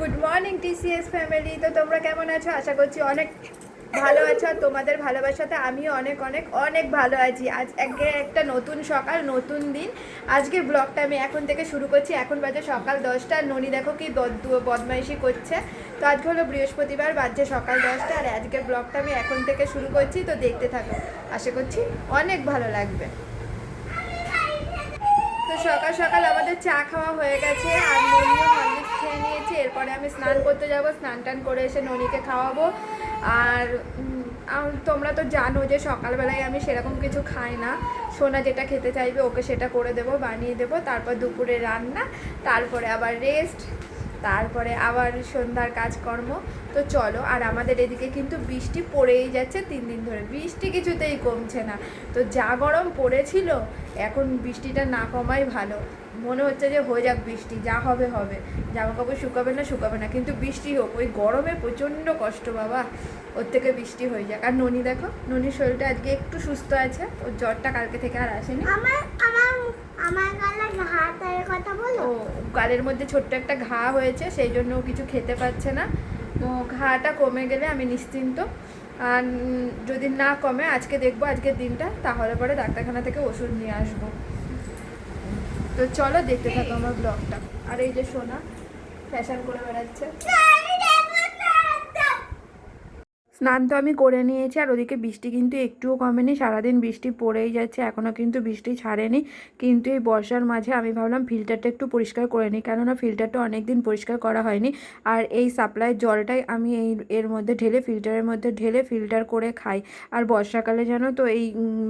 Good morning TCS family তো তোমরা কেমন আছো? আশা করছি অনেক ভালো আছো। আর তোমাদের ভালোবাসাতে আমিও অনেক অনেক অনেক ভালো আছি। আজ একে একটা নতুন সকাল, নতুন দিন। আজকের ব্লগটা আমি এখন থেকে শুরু করছি। এখন বাজে সকাল দশটা। ননি দেখো কি বদমাইশি করছে। তো আজকে হলো বৃহস্পতিবার বাজছে সকাল দশটা। আর আজকের ব্লগটা আমি এখন থেকে শুরু করছি। তো দেখতে থাকো। আশা করছি অনেক ভালো লাগবে। তো সকাল সকাল আমাদের চা খাওয়া হয়ে গেছে। আর ননিও নিয়েছি এরপরে আমি স্নান করতে যাব, স্নান টান করে এসে ননিকে খাওয়াবো। আর তোমরা তো জানো যে সকালবেলায় আমি সেরকম কিছু খাই না। সোনা যেটা খেতে চাইবে ওকে সেটা করে দেবো, বানিয়ে দেবো, তারপর দুপুরে রান্না, তারপরে আবার রেস্ট তারপরে আবার সন্ধ্যার কাজকর্ম। তো চলো, আর আমাদের এদিকে কিন্তু বৃষ্টি পড়েই যাচ্ছে তিন দিন ধরে। বৃষ্টি কিছুতেই কমছে না। তো যা গরম পড়েছিল, এখন বৃষ্টিটা না কমাই ভালো। মনে হচ্ছে যে হয়ে যাক বৃষ্টি যা হবে হবে। জামা কাপড় শুকাবে না শুকাবে না কিন্তু বৃষ্টি হোক ওই গরমে প্রচণ্ড কষ্ট বাবা। ওর থেকে বৃষ্টি হয়ে যাক। আর ননি দেখো ননির শরীরটা আজকে একটু সুস্থ আছে ওর জ্বরটা কালকে থেকে আর আসেনি। আমার আমার আমার গালে হাতের কথা বলো? ও গালের মধ্যে ছোট্ট একটা ঘা হয়েছে সেই জন্য কিছু খেতে পাচ্ছে না। তো ঘাটা কমে গেলে আমি নিশ্চিন্ত। আর যদি না কমে আজকে দেখব আজকের দিনটা তাহলে পরে ডাক্তারখানা থেকে ওষুধ নিয়ে আসব। তো চলো দেখতে থাকো আমার ব্লগটা। আর এই যে সোনা ফ্যাশন করে বেড়াচ্ছে। স্নান তো আমি করে নিয়েছি, আর ওদিকে বৃষ্টি কিন্তু একটুও কমেনি। সারাদিন বৃষ্টি পড়েই যাচ্ছে, এখনও কিন্তু বৃষ্টি ছাড়েনি। কিন্তু এই বর্ষার মাঝে আমি ভাবলাম ফিল্টারটা একটু পরিষ্কার করে নিই, কেননা ফিল্টারটা অনেক দিন পরিষ্কার করা হয়নি। আর এই সাপ্লাই জলটাই আমি এই এর মধ্যে ঢেলে, ফিল্টারের মধ্যে ঢেলে ফিল্টার করে খাই। আর বর্ষাকালে জানো তো এই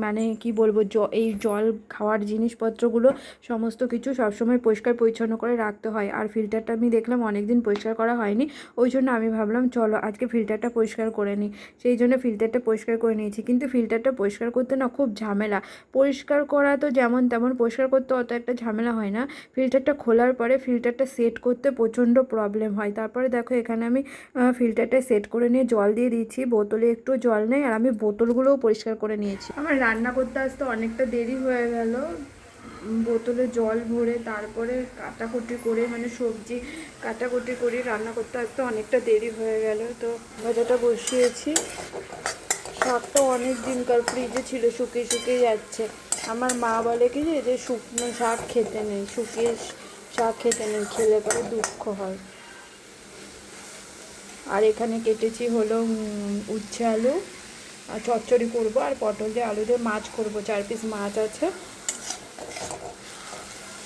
মানে কি বলব, জ, এই জল খাওয়ার জিনিসপত্রগুলো সমস্ত কিছু সবসময় পরিষ্কার পরিচ্ছন্ন করে রাখতে হয়। আর ফিল্টারটা আমি দেখলাম অনেক দিন পরিষ্কার করা হয়নি, ওই জন্য আমি ভাবলাম চলো আজকে ফিল্টারটা পরিষ্কার করে নিই সেই জন্য ফিল্টারটা পরিষ্কার করে নিয়েছি। কিন্তু ফিল্টারটা পরিষ্কার করতে না খুব ঝামেলা। পরিষ্কার করা তো যেমন তেমন, পরিষ্কার করতে অত একটা ঝামেলা হয় না। ফিল্টারটা খোলার পরে ফিল্টারটা সেট করতে প্রচণ্ড প্রবলেম হয়। তারপরে দেখো এখানে আমি ফিল্টারটা সেট করে নিয়ে জল দিয়ে দিচ্ছি বোতলে একটু জল নেই আর আমি বোতলগুলোও পরিষ্কার করে নিয়েছি। আমার রান্না করতে আসতে অনেকটা দেরি হয়ে গেল। বোতলে জল ভরে তারপরে কাটাকুটি করে মানে সবজি কাটাকুটি করে রান্না করতে আসতে অনেকটা দেরি হয়ে গেল। তো ভাজাটা বসিয়েছি। শাকটা অনেক দিনকার ফ্রিজে ছিল, শুকিয়ে শুকিয়ে যাচ্ছে। আমার মা বলে কি যে শুকনো শাক খেতে নেই, শুকিয়ে শাক খেতে নেই, খেলে পরে দুঃখ হয়। আর এখানে কেটেছি হলো উচ্ছে আলু। আর চচ্চড়ি করব আর পটল দিয়ে আলু দিয়ে মাছ করব, চার পিস মাছ আছে।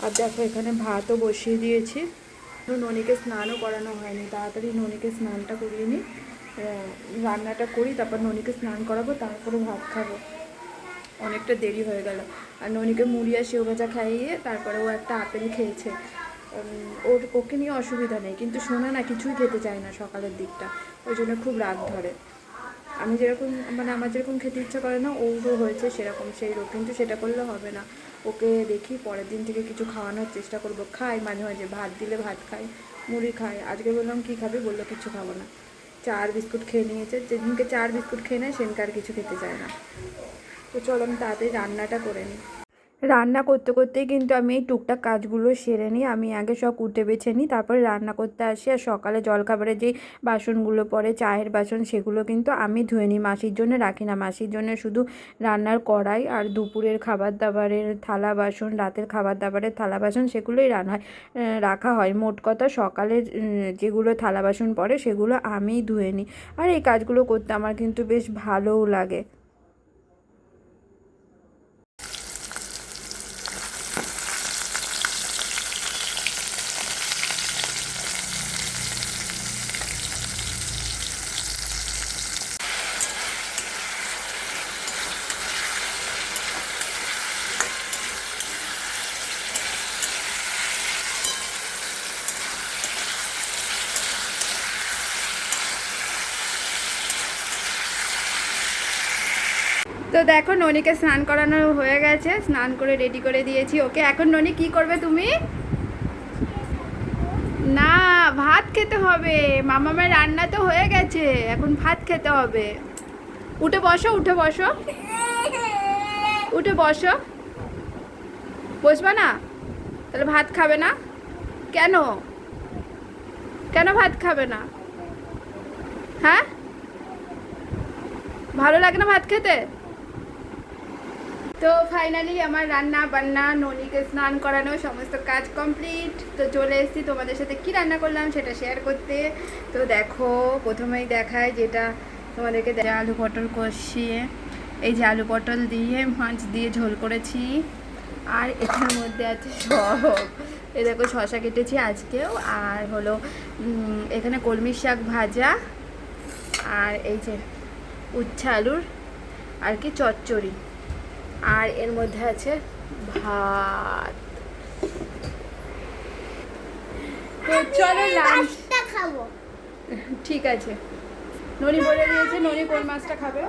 আর দেখো এখানে ভাতও বসিয়ে দিয়েছি। ননিকে স্নানও করানো হয়নি। তাড়াতাড়ি ননিকে স্নানটা করিয়ে নিই। রান্নাটা করি, তারপর ননিকে স্নান করাবো, তারপরে ভাত খাব। অনেকটা দেরি হয়ে গেল। আর ননিকে মুড়ি আর ভাজা খাইয়ে তারপরে ও একটা আপেল খেয়েছে। ওর, ওকে নিয়ে অসুবিধা নেই, কিন্তু শোনা না কিছুই খেতে চায় না সকালের দিকটা। ওই জন্য খুব রাগ ধরে। আমি যেরকম মানে আমার যেরকম খেতে ইচ্ছা করে না ওরও হয়েছে সেরকম, সেই রোগ। কিন্তু সেটা করলে হবে না। ওকে দেখি, পরের দিন থেকে কিছু খাওয়ানোর চেষ্টা করব। খাই, মাঝে মাঝে ভাত দিলে ভাত খাই, মুড়ি খাই। আজকে বললাম, কী খাবে? বলল, কিছু খাব না। চার বিস্কুট খেয়ে নিয়েছে। যেদিনকে চার বিস্কুট খেয়ে নেয়, সেদিনকে আর কিছু খেতে চায় না। তো চলো, আমি তাড়াতাড়ি রান্নাটা করে নিই। রান্না করতে করতেই কিন্তু আমি এই টুকটাক কাজগুলো সেরে নিই। আমি আগে সব উঠে বেছে নিই, তারপরে রান্না করতে আসি। আর সকালে জলখাবারের যেই বাসনগুলো পড়ে, চায়ের বাসন, সেগুলো কিন্তু আমি ধুয়ে নিই। মাসির জন্য রাখি না। মাসির জন্য শুধু রান্নার কড়াই আর দুপুরের খাবার দাবারের থালা বাসন, রাতের খাবার দাবারের থালা বাসন, সেগুলোই রান্না হয় রাখা হয়। মোট কথা সকালে যেগুলো থালা বাসন পড়ে, সেগুলো আমিই ধুয়ে নিই। আর এই কাজগুলো করতে আমার কিন্তু বেশ ভালোও লাগে। দেখো, ননিকে স্নান করানো হয়ে গেছে। স্নান করে রেডি করে দিয়েছি ওকে। এখন ননি, কি করবে তুমি? না, ভাত খেতে হবে। মামামের রান্না তো হয়ে গেছে। এখন ভাত খেতে হবে। উঠে বসো উঠে বসো। উঠে বসো। বসবা না? তাহলে ভাত খাবে না? কেন? কেন ভাত খাবে না? হ্যাঁ? ভালো লাগে না ভাত খেতে? তো ফাইনালি আমার রান্না বান্না, ননিকে স্নান করানো, সমস্ত কাজ কমপ্লিট তো চলে এসেছি তোমাদের সাথে কি রান্না করলাম সেটা শেয়ার করতে। তো দেখো, প্রথমেই দেখায় যেটা তোমাদেরকে আলু পটল কষিয়ে, এই যে আলু পটল দিয়ে মাছ দিয়ে ঝোল করেছি। আর এটার মধ্যে আছে সব। এ দেখো শশা কেটেছি আজকেও। আর হলো এখানে কলমি শাক ভাজা। আর এই যে উচ্ছে আলুর, আর কি চচ্চড়ি। আর এর মধ্যে আছে ভাত। তো চলো খাব। ঠিক আছে। ননি বলে দিয়েছে ননি কোন মাছটা খাবে?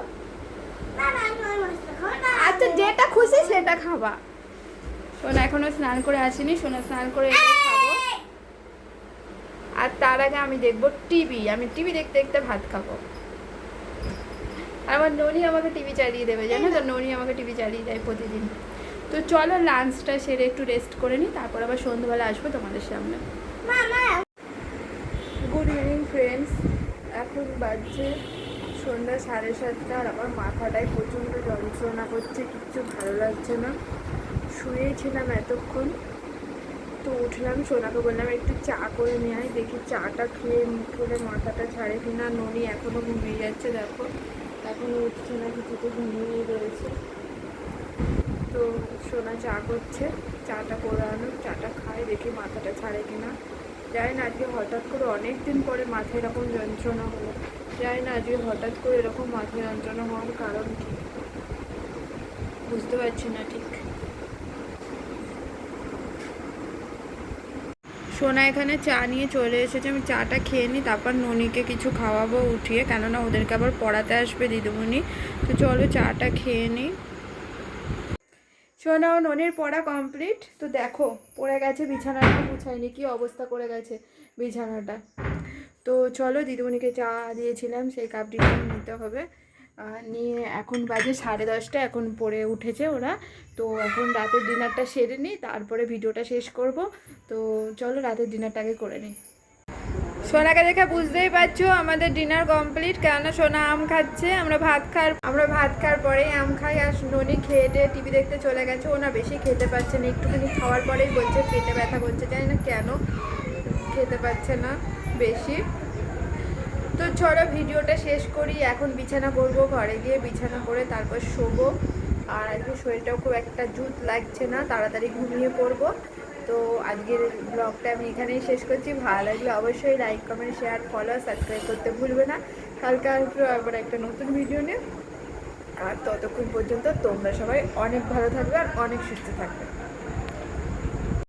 আচ্ছা যেটা খুশি সেটা খাবা। সোনা এখনও স্নান করে আসেনি সোনা স্নান করে খাব। আর তার আগে আমি দেখব টিভি। আমি টিভি দেখতে দেখতে ভাত খাব। আমার ননি আমাকে টিভি চালিয়ে দেবে, জানো তো? ননি আমাকে টিভি চালিয়ে দেয় প্রতিদিন। তো চলো লাঞ্চটা সেরে একটু রেস্ট করে নিই তারপর আবার সন্ধ্যাবেলা আসব তোমাদের সামনে। গুড ইভিনিং ফ্রেন্ডস এখন বাজছে সন্ধ্যা সাড়ে সাতটা, আর আমার মাথাটায় প্রচণ্ড যন্ত্রণা করছে, কিচ্ছু ভালো লাগছে না। শুয়েছিলাম এতক্ষণ। তো উঠলাম, সোনাকে বললাম, একটু চা করে নিয়ে দেখি চাটা খেয়ে মুখ হলে মাথাটা ছাড়ে কিনা। ননি এখনও ঘুমিয়ে যাচ্ছে, দেখো। এখনও উঠছে না, কিছুতে ঘুমিয়ে রয়েছে। তো সোনা চা করছে, চাটা করানো চাটা খায়, দেখি মাথাটা ছাড়ে কিনা। যাই না আজকে হঠাৎ করে অনেক দিন পরে মাথায় এরকম যন্ত্রণা হলো। যাই না আজকে হঠাৎ করে এরকম মাথায় যন্ত্রণা হওয়ার কারণ কি। বুঝতে পারছি না ঠিক সোনা এখানে চা নিয়ে চলে এসেছে, আমি চাটা খেয়ে নিই, তারপর ননিকে কিছু খাওয়াবো উঠিয়ে, কেননা ওদেরকে আবার পড়াতে আসবে দিদিমণি। তো চলো চাটা খেয়ে নিই। সোনা ও ননির পড়া কমপ্লিট। তো দেখো, পড়ে গেছে, বিছানাটা গুছায়নি, কি অবস্থা করে গেছে বিছানাটা। তো চলো দিদিমণিকে চা দিয়েছিলাম, সেই কাপটিটা নিতে হবে। নিয়ে এখন বাজে সাড়ে দশটা, এখন পড়ে উঠেছে ওরা। তো এখন রাতের ডিনারটা সেরে নিই, তারপরে ভিডিওটা শেষ করব। তো চলো রাতের ডিনারটাকে করে নিই। সোনাকে দেখে বুঝতেই পারছ, আমাদের ডিনার কমপ্লিট। কেননা সোনা আম খাচ্ছে, আমরা ভাত খার আমরা ভাত খাওয়ার পরেই আম খাই। আর ননি খেয়ে টেয়ে টিভি দেখতে চলে গেছে, ও না বেশি খেতে পারছে না। একটুখানি খাওয়ার পরেই বলছে, পেটে ব্যথা করছে। জানি না কেন, খেতে পারছে না বেশি। তো চলো ভিডিওটা শেষ করি। এখন বিছানা করব, ঘরে গিয়ে বিছানা করে তারপর শোবো। আর আজকে শরীরটাও খুব একটা জুত লাগছে না, তাড়াতাড়ি ঘুমিয়ে পড়ব। তো আজকের ব্লগটা আমি এখানেই শেষ করছি। ভালো লাগলে অবশ্যই like comment share follow subscribe করতে ভুলবে না। কালকে আসব আবার একটা নতুন ভিডিও নিয়ে। আর ততক্ষণ পর্যন্ত তোমরা সবাই অনেক ভালো থাকবে আর অনেক সুস্থ থাকবে।